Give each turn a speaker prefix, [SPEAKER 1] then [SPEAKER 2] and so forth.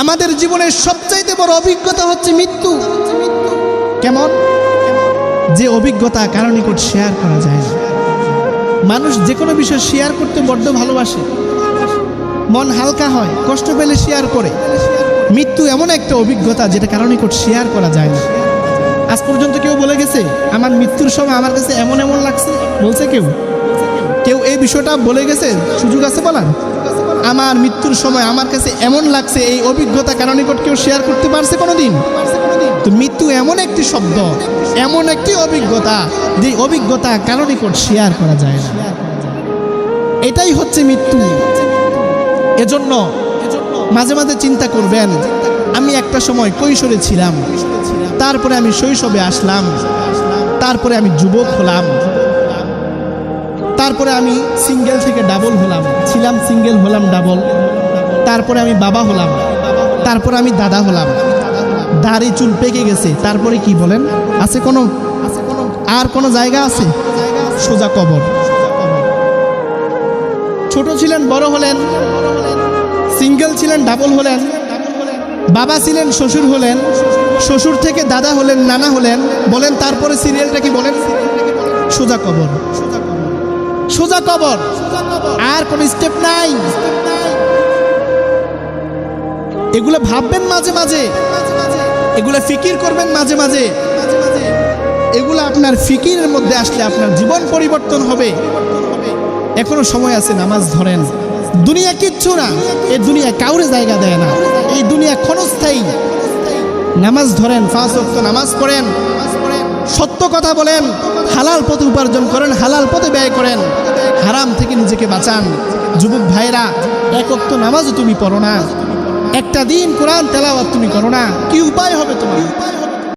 [SPEAKER 1] আমাদের জীবনের সবচাইতে বড় অভিজ্ঞতা হচ্ছে মৃত্যু। কেমন? যে অভিজ্ঞতা কারও নিকট শেয়ার করা যায় না। মানুষ যে কোনো বিষয় শেয়ার করতে বড্ড ভালোবাসে। মন হালকা হয়, কষ্ট পেলে শেয়ার করে। মৃত্যু এমন একটা অভিজ্ঞতা যেটা কারও নিকট শেয়ার করা যায় না। আজ পর্যন্ত কেউ বলে গেছে, আমার মৃত্যুর সময় আমার কাছে এমন এমন লাগছে। বলছে কেউ। কেউ এই বিষয়টা বলে গেছে, সুযোগ আছে বলার? আমার মৃত্যুর সময় আমার কাছে এমন লাগছে, এই অভিজ্ঞতা কারও নিকট কেউ শেয়ার করতে পারছে কোনোদিন? তো মৃত্যু এমন একটি শব্দ, এমন একটি অভিজ্ঞতা, যে অভিজ্ঞতা কারও নিকট শেয়ার করা যায় না। এটাই হচ্ছে মৃত্যু। এজন্য মাঝে মাঝে চিন্তা করবেন, আমি একটা সময় কৈশোরে ছিলাম, তারপরে আমি শৈশবে আসলাম, তারপরে আমি যুবক হলাম তারপরে আমি সিঙ্গেল থেকে ডাবল হলাম। ছিলাম সিঙ্গেল, হলাম ডাবল। তারপরে আমি বাবা হলাম। তারপরে আমি দাদা হলাম। দাড়ি, চুল পেকে গেছে। তারপরে কি বলেন? আছে কোনো? আর কোনো জায়গা আছে? সোজা কবর। ছোট ছিলেন, বড় হলেন। সিঙ্গেল ছিলেন, ডাবল হলেন। বাবা ছিলেন, শ্বশুর হলেন। শ্বশুর থেকে দাদা হলেন, নানা হলেন। বলেন, তারপরে সিরিয়ালটা কি বলেন? সোজা কবর। সোজা কবর। আর কোন স্টেপ নাই। এগুলো ভাববেন মাঝে মাঝে। এগুলো ফিকির করবেন মাঝে মাঝে। এগুলো আপনার ফিকিরের মধ্যে আসলে আপনার জীবন পরিবর্তন হবে। এখনও সময় আছে, নামাজ ধরেন। দুনিয়া কিচ্ছু না। এই দুনিয়া কাউরে জায়গা দেয় না। এই দুনিয়া ক্ষণস্থায়ী। নামাজ ধরেন অক্ত নামাজ পড়েন। সত্য কথা বলেন, হালাল পথে উপার্জন করেন, হালাল পথে ব্যয় করেন, হারাম থেকে নিজেকে বাঁচান। যুবক ভাইরা একক্ত নামাজও তুমি পড়ো না। একটা দিন কোরআন তেলাওয়াত তুমি করো না। কি উপায় হবে তোমার? উপায়